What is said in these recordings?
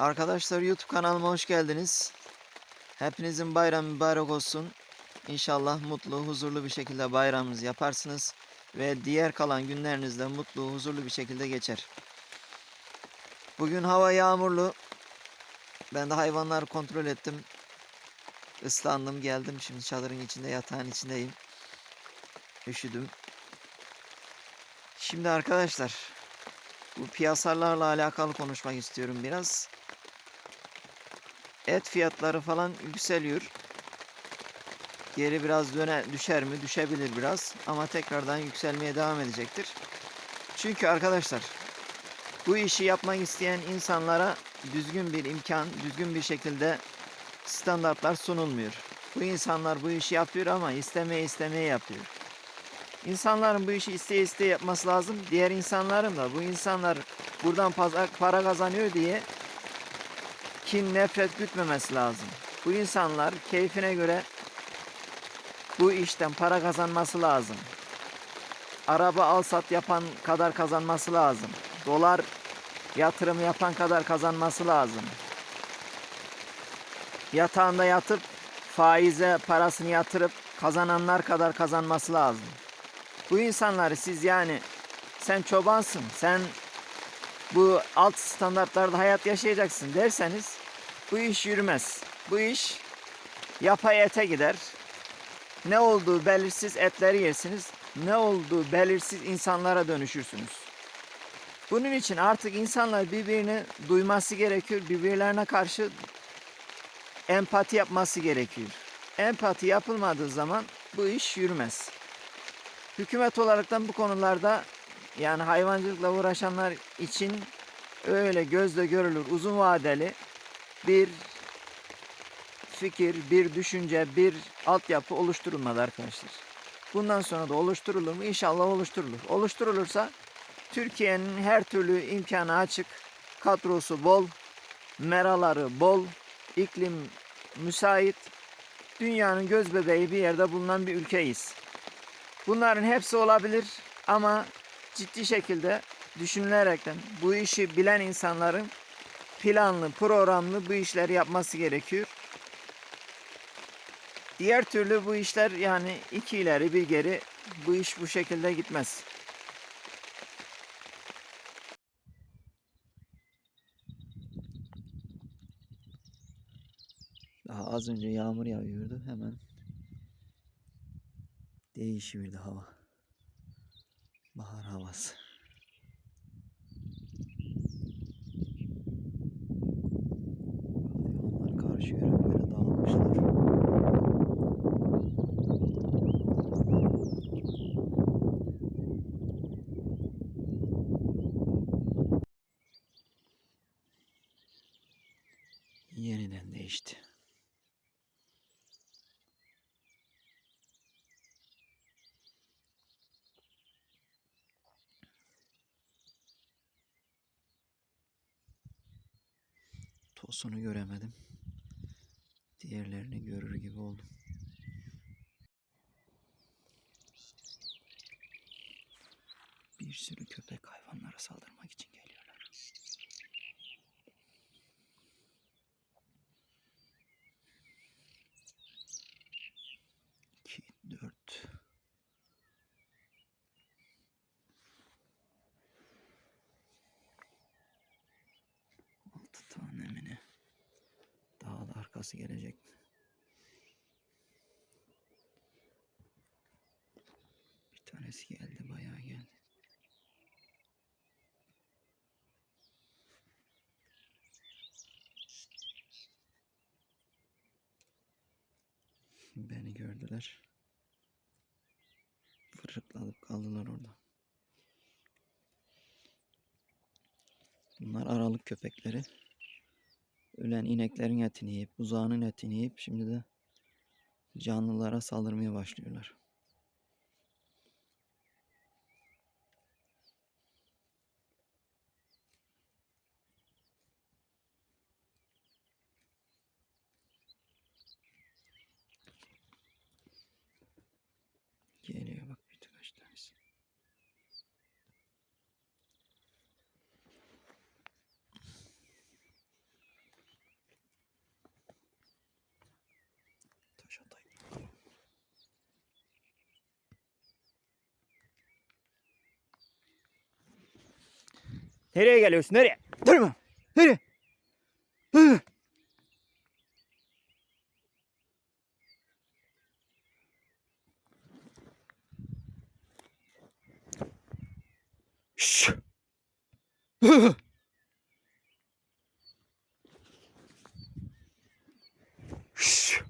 Arkadaşlar YouTube kanalıma hoş geldiniz. Hepinizin bayramı mübarek olsun. İnşallah mutlu, huzurlu bir şekilde bayramınızı yaparsınız. Ve diğer kalan günleriniz de mutlu, huzurlu bir şekilde geçer. Bugün hava yağmurlu. Ben de hayvanları kontrol ettim. Islandım geldim. Şimdi çadırın içinde yatağın içindeyim. Üşüdüm. Şimdi arkadaşlar bu piyasalarla alakalı konuşmak istiyorum biraz. Et fiyatları falan yükseliyor. Geri biraz döne düşer mi? Düşebilir biraz ama tekrardan yükselmeye devam edecektir. Çünkü arkadaşlar bu işi yapmak isteyen insanlara düzgün bir imkan, düzgün bir şekilde standartlar sunulmuyor. Bu insanlar bu işi yapıyor ama istemeye istemeye yapıyor. İnsanların bu işi isteye isteye yapması lazım. Diğer insanların da bu insanlar buradan para kazanıyor diye kin, nefret gütmemesi lazım. Bu insanlar keyfine göre bu işten para kazanması lazım. Araba al sat yapan kadar kazanması lazım. Dolar yatırım yapan kadar kazanması lazım. Yatağında yatıp faize parasını yatırıp kazananlar kadar kazanması lazım. Bu insanları siz yani sen çobansın, sen bu alt standartlarda hayat yaşayacaksın derseniz bu iş yürümez. Bu iş yapay ete gider. Ne olduğu belirsiz etleri yersiniz. Ne olduğu belirsiz insanlara dönüşürsünüz. Bunun için artık insanlar birbirini duyması gerekiyor. Birbirlerine karşı empati yapması gerekiyor. Empati yapılmadığı zaman bu iş yürümez. Hükümet olaraktan bu konularda yani hayvancılıkla uğraşanlar için öyle gözle görülür uzun vadeli bir fikir, bir düşünce, bir altyapı oluşturulmadı arkadaşlar. Bundan sonra da oluşturulur mu? İnşallah oluşturulur. Oluşturulursa Türkiye'nin her türlü imkanı açık, kadrosu bol, meraları bol, iklim müsait, dünyanın göz bebeği bir yerde bulunan bir ülkeyiz. Bunların hepsi olabilir ama ciddi şekilde düşünülerekten bu işi bilen insanların planlı, programlı bu işleri yapması gerekiyor. Diğer türlü bu işler yani iki ileri bir geri bu iş bu şekilde gitmez. Daha az önce yağmur yağıyordu hemen değişiverdi hava. Bahar havası. Hayvanlar karşı yöre böyle dağılmışlar. Yeniden değişti. Tosunu göremedim. Diğerlerini görür gibi oldum. Bir sürü köpek hayvanlara saldırmak için geliyorlar. İki, dört. Altı tane mi ne? Daha da arkası gelecek. Tanesi geldi, bayağı geldi. Beni gördüler. Fırıkladıp kaldılar orada. Bunlar aralık köpekleri. Ölen ineklerin etini yiyip, buzağının etini yiyip şimdi de canlılara saldırmaya başlıyorlar. Geliyor bak birkaç tanesi. Nereye geliyorsun? Nereye? Durma. Nereye? Hı. Şşş. Hı. Şşş.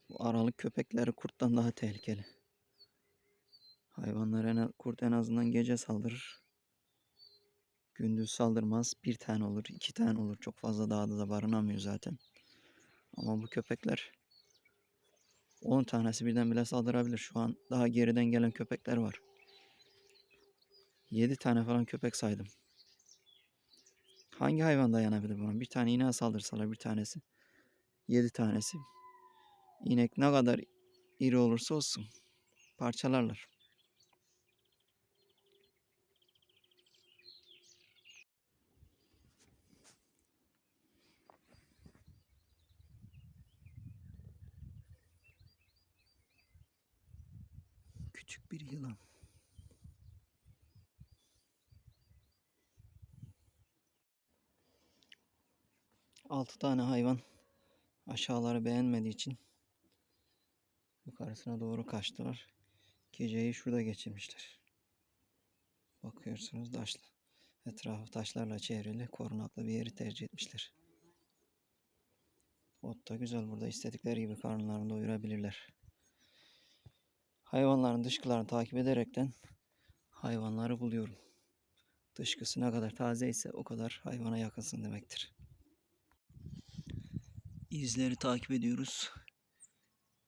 Bu aralık köpekleri kurttan daha tehlikeli. Hayvanlar en, kurt en azından gece saldırır. Gündüz saldırmaz. Bir tane olur, iki tane olur. Çok fazla dağda da barınamıyor zaten. Ama bu köpekler 10 tanesi birden bile saldırabilir. Şu an daha geriden gelen köpekler var. 7 tane falan köpek saydım. Hangi hayvan dayanabilir buna? Bir tane ineğe saldırsalar bir tanesi. 7 tanesi. İnek ne kadar iri olursa olsun parçalarlar. Küçük bir yılan. Altı tane hayvan aşağıları beğenmediği için yukarısına doğru kaçtılar. Geceyi şurada geçirmişler. Bakıyorsunuz taşla. Etrafı taşlarla çevrili korunaklı bir yeri tercih etmişler. Ot da güzel burada istedikleri gibi karınlarını doyurabilirler. Hayvanların dışkılarını takip ederekten hayvanları buluyorum. Dışkısı ne kadar taze ise o kadar hayvana yakınsın demektir. İzleri takip ediyoruz.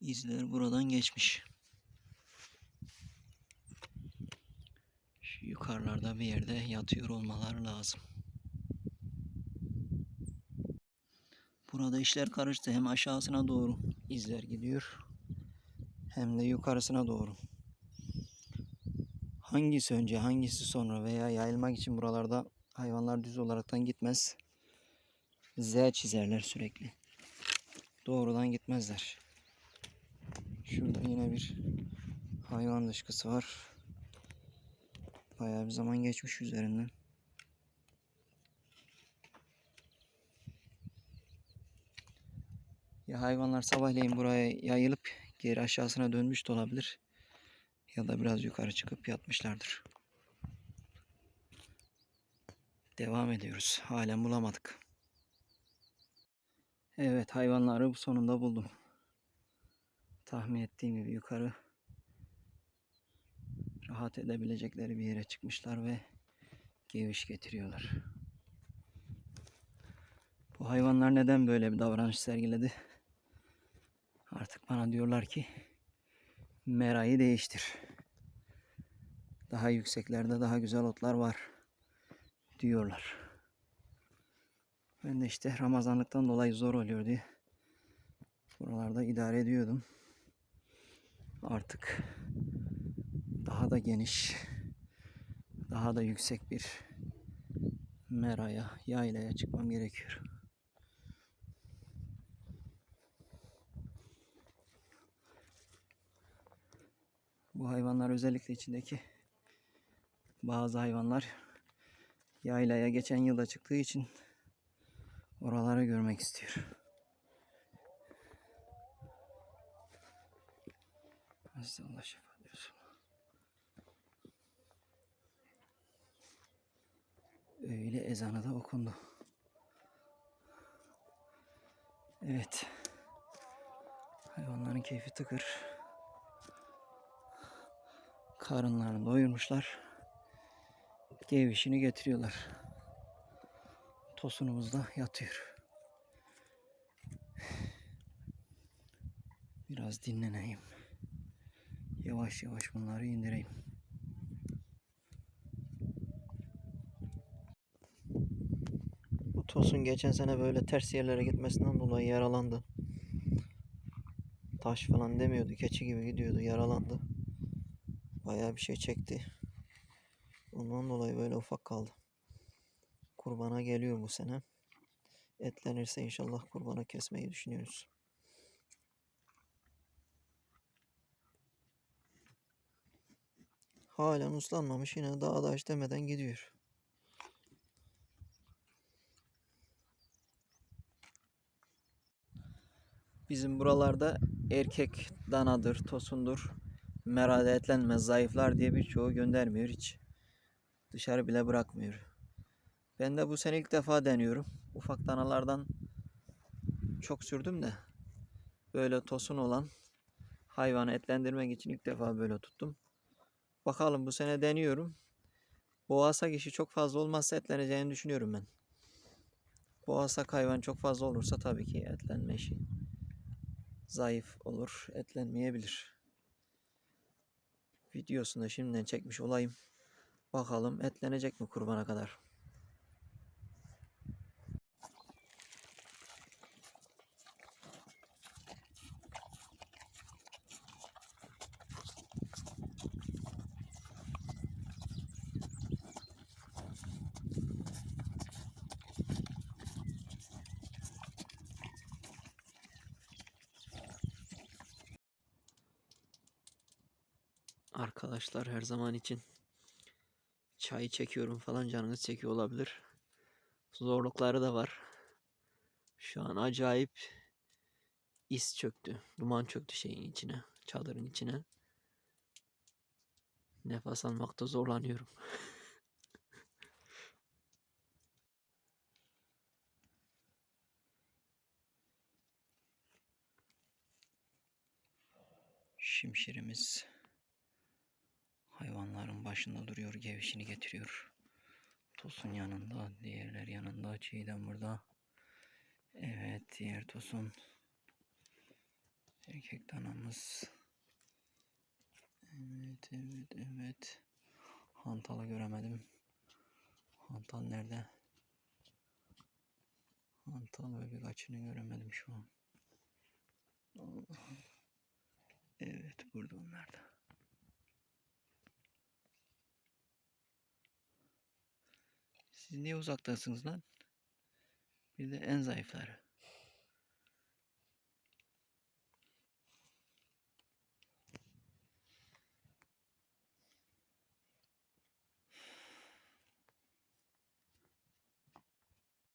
İzler buradan geçmiş. Şu yukarılarda bir yerde yatıyor olmaları lazım. Burada işler karıştı. Hem aşağısına doğru izler gidiyor. Hem de yukarısına doğru. Hangisi önce hangisi sonra veya yayılmak için buralarda hayvanlar düz olaraktan gitmez. Z çizerler sürekli. Doğrudan gitmezler. Şurada yine bir hayvan dışkısı var. Bayağı bir zaman geçmiş üzerinden. Ya hayvanlar sabahleyin buraya yayılıp geri aşağısına dönmüş de olabilir. Ya da biraz yukarı çıkıp yatmışlardır. Devam ediyoruz. Halen bulamadık. Evet hayvanları sonunda buldum. Tahmin ettiğim gibi yukarı rahat edebilecekleri bir yere çıkmışlar ve geviş getiriyorlar. Bu hayvanlar neden böyle bir davranış sergiledi? Artık bana diyorlar ki merayı değiştir. Daha yükseklerde daha güzel otlar var diyorlar. Ben de işte Ramazanlıktan dolayı zor oluyor diye buralarda idare ediyordum. Artık daha da geniş, daha da yüksek bir meraya, yaylaya çıkmam gerekiyor. Bu hayvanlar özellikle içindeki bazı hayvanlar yaylaya geçen yılda çıktığı için oraları görmek istiyor. Allah şifa diyorsun. Öyle ezanı da okundu. Evet. Hayvanların keyfi tıkır. Karınlarını doyurmuşlar. Gevişini getiriyorlar. Tosunumuz da yatıyor. Biraz dinleneyim. Yavaş yavaş bunları indireyim. Bu tosun geçen sene böyle ters yerlere gitmesinden dolayı yaralandı. Taş falan demiyordu. Keçi gibi gidiyordu. Yaralandı. Bayağı bir şey çekti. Ondan dolayı böyle ufak kaldı. Kurbana geliyor bu sene. Etlenirse inşallah kurbana kesmeyi düşünüyoruz. Halen uslanmamış yine daha da demeden gidiyor. Bizim buralarda erkek danadır, tosundur. Merade etlenmez, zayıflar diye birçoğu göndermiyor hiç. Dışarı bile bırakmıyor. Ben de bu sene ilk defa deniyorum. Ufak danalardan çok sürdüm de böyle tosun olan hayvanı etlendirmek için ilk defa böyle tuttum. Bakalım bu sene deniyorum. Boğasak işi çok fazla olmazsa etleneceğini düşünüyorum ben. Boğasak hayvan çok fazla olursa tabii ki etlenme işi zayıf olur, etlenmeyebilir. Videosunu şimdiden çekmiş olayım. Bakalım etlenecek mi kurbana kadar. Arkadaşlar her zaman için çay çekiyorum falan canınız çekiyor olabilir. Zorlukları da var. Şu an acayip is çöktü. Duman çöktü şeyin içine, çadırın içine. Nefes almakta zorlanıyorum. Şimşirimiz hayvanların başında duruyor, gevişini getiriyor. Tosun yanında, diğerler yanında, Çiğdem burada. Evet, diğer tosun. Erkek danamız. Evet, evet, evet. Hantal'ı göremedim. Hantal nerede? Hantal ve birkaçını göremedim şu an. Evet, burada onlar da. Siz niye uzaktasınız lan? Bir de en zayıfları.